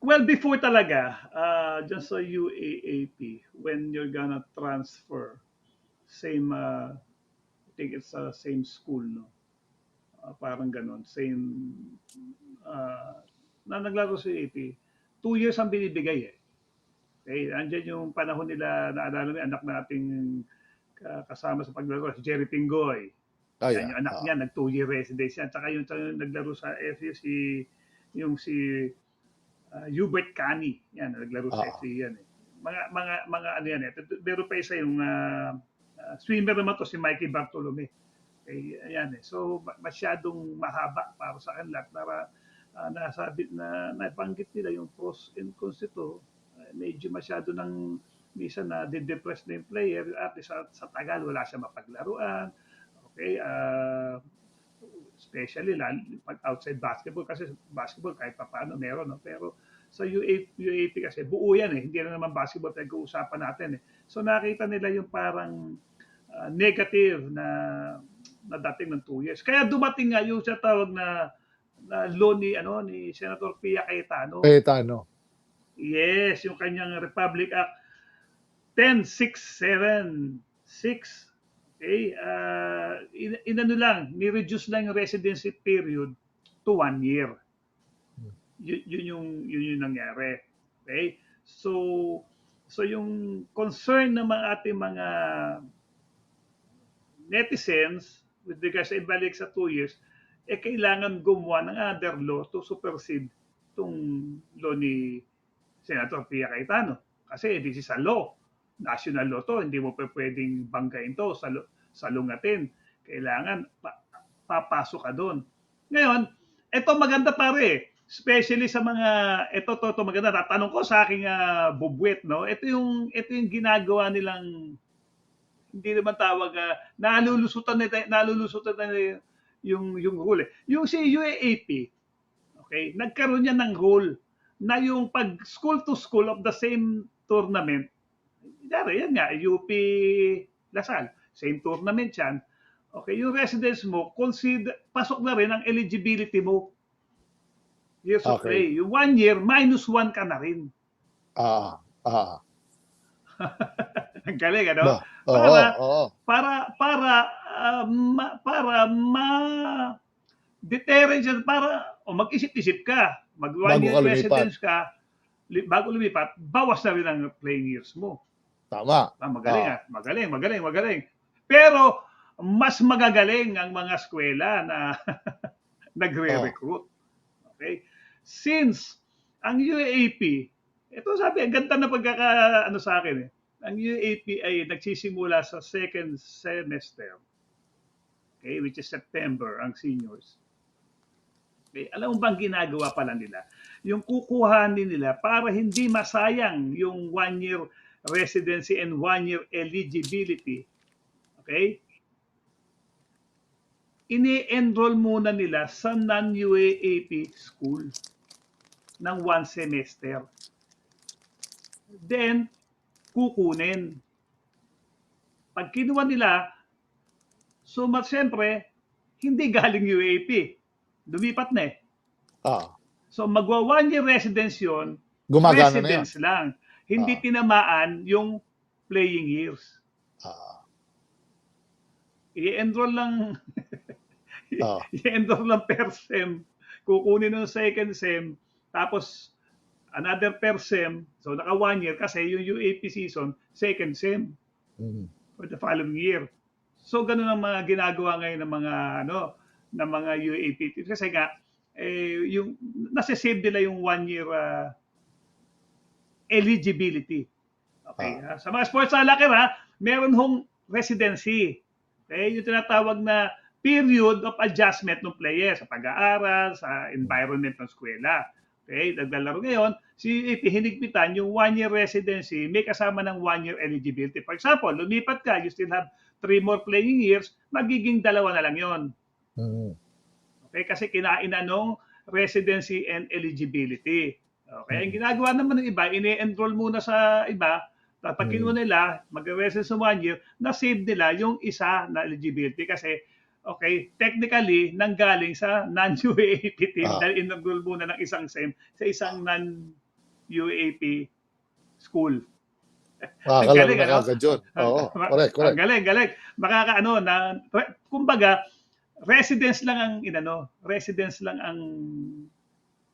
Well, before talaga, uh, just sa UAAP, when you're gonna transfer, same, uh, I think it's uh, same school, no? Uh, parang ganon, same, uh, na naglaro sa UAAP, two years ang binibigay eh. Okay, andyan yung panahon nila, naalala mo, anak nating uh, kasama sa paglaro, si Jerry Pingoy. Oh, Yan, yeah. yung anak Oo. niya, nag two year residence yan. Tsaka yung, yung naglaro sa FU, si, yung si uh, Hubert Cani. Yan, naglaro sa Oo. FU yan eh. Mga, mga, mga ano yan eh. Pero pa isa yung uh, uh, swimmer naman to, si Mikey Bartolome. Okay, ayan eh. So, ma- masyadong mahaba para sa kanila. Para uh, nasabi, na nabanggit nila yung pros and cons ito. Uh, medyo masyado ng minsan na de-depress na yung player at sa, sa tagal wala siya mapaglaruan Okay, uh, especially lalo pag outside basketball kasi basketball kahit pa paano meron no pero sa UAP, UAP kasi buo yan eh hindi na naman basketball pinag-uusapan natin eh so nakita nila yung parang uh, negative na na dating ng 2 years kaya dumating nga yung sa tawag na na law ni ano ni Senator Pia Cayetano Cayetano. Yes, yung kanyang Republic Act 10676. Okay, uh, in, inano lang, ni-reduce lang yung residency period to one year. Yun, yun yung yun yung nangyari. Okay? So so yung concern ng mga ating mga netizens with regards sa ibalik sa two years, eh kailangan gumawa ng other law to supersede itong law ni Senator Pia Cayetano. Kasi this is a law. National law to. Hindi mo pa pwedeng banggain to, salu- salungatin. Kailangan pa- papasok ka doon. Ngayon, ito maganda pare. Especially sa mga, ito, to, to maganda. Tatanong ko sa aking uh, bubwet, no? Ito yung, ito yung ginagawa nilang, hindi naman tawag, uh, nalulusutan nila, nalulusutan nila yung, yung rule. Yung si UAAP, okay, nagkaroon niya ng rule na yung pag school to school of the same tournament, Dari, yan nga, UP Lasal, same tournament yan. Okay, yung residence mo, consider, pasok na rin ang eligibility mo. Years of Okay. play. Yung one year, minus one ka na rin. Ah, ah. Ang galing, ano? Ba, oo, Para- oo. para para ah, ma, para ma para o mag-isip-isip ka, mag one Bago year ka residence ka, li, bago lumipat, bawas na rin ang playing years mo. Tama. Ah, magaling Ah. ah. Magaling, magaling, magaling. Pero mas magagaling ang mga eskwela na nagre-recruit. Okay? Since ang UAP, ito sabi, ang ganda na pagkaka ano sa akin eh. Ang UAP ay nagsisimula sa second semester. Okay, which is September ang seniors. Okay, alam mo bang ginagawa pala nila? Yung kukuhanin nila para hindi masayang yung one year residency and one year eligibility. Okay? Ini-enroll muna nila sa non-UAAP school ng one semester. Then, kukunin. Pag kinuha nila, so siyempre, hindi galing UAP. Lumipat na eh. Ah. So magwa one year residence yun, Gumagana na yan. residence lang. Hindi Ah. tinamaan yung playing years. Ah. I-enroll lang, Ah. i-enroll lang per sem. Kukunin ng second sem, tapos another per sem. So naka one year kasi yung UAP season, second sem Mm. for the following year. So ganun ang mga ginagawa ngayon ng mga ano ng mga UAP teams. kasi nga eh yung nasa-save nila yung one year ah, eligibility. Okay. ah. Sa mga sports laki ha, meron hong residency. Okay, yung tinatawag na period of adjustment ng player sa pag-aaral, sa environment ng eskwela. Okay, naglalaro ngayon, si UAP hinigpitan yung one-year residency, may kasama ng one-year eligibility. For example, lumipat ka, you still have three more playing years, magiging dalawa na lang yon. Mm. Okay, kasi kinain na nung residency and eligibility. Okay, ang ginagawa naman ng iba, ini-enroll muna sa iba, tapos Mm. kinuha nila, mag-residence sa one year, na-save nila yung isa na eligibility kasi okay, technically, nanggaling sa non-UAP team Ah. dahil in-enroll muna ng isang SEM sa isang non UAP school. Makakalaro galing, na ano? yun. Oo, correct, correct. Ang galing, galing. Makakaano na kumbaga residence lang ang inano, residence lang ang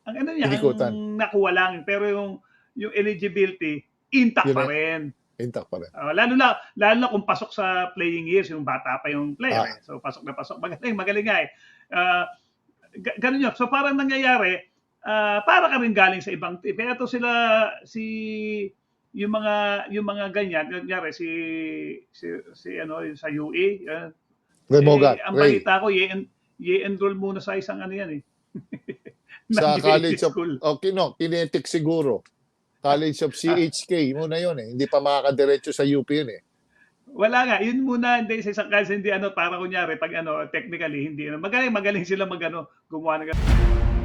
ang ano niya, Pinikutan. ang nakuha lang pero yung yung eligibility intact Yun pa eh. rin. Intact pa rin. Ah, lalo na lalo na kung pasok sa playing years yung bata pa yung player. Ah. eh. So pasok na pasok. Magaling, magaling nga eh. Ah, ga- ganun yun. So parang nangyayari, ah, para ka rin galing sa ibang team. Kaya to sila si yung mga yung mga ganyan, nangyari si si, si ano yung sa UE, ah, Ray Mogat, eh, ang Ray. balita ko, i-enroll muna sa isang ano yan eh. Sa College of, school. o kino, kinetic siguro. College of CHK, muna yun eh. Hindi pa makakadiretso sa UP yun eh. Wala nga, yun muna hindi sa isang kasi hindi ano para kunyari pag ano technically hindi ano magaling magaling sila magano gumawa ng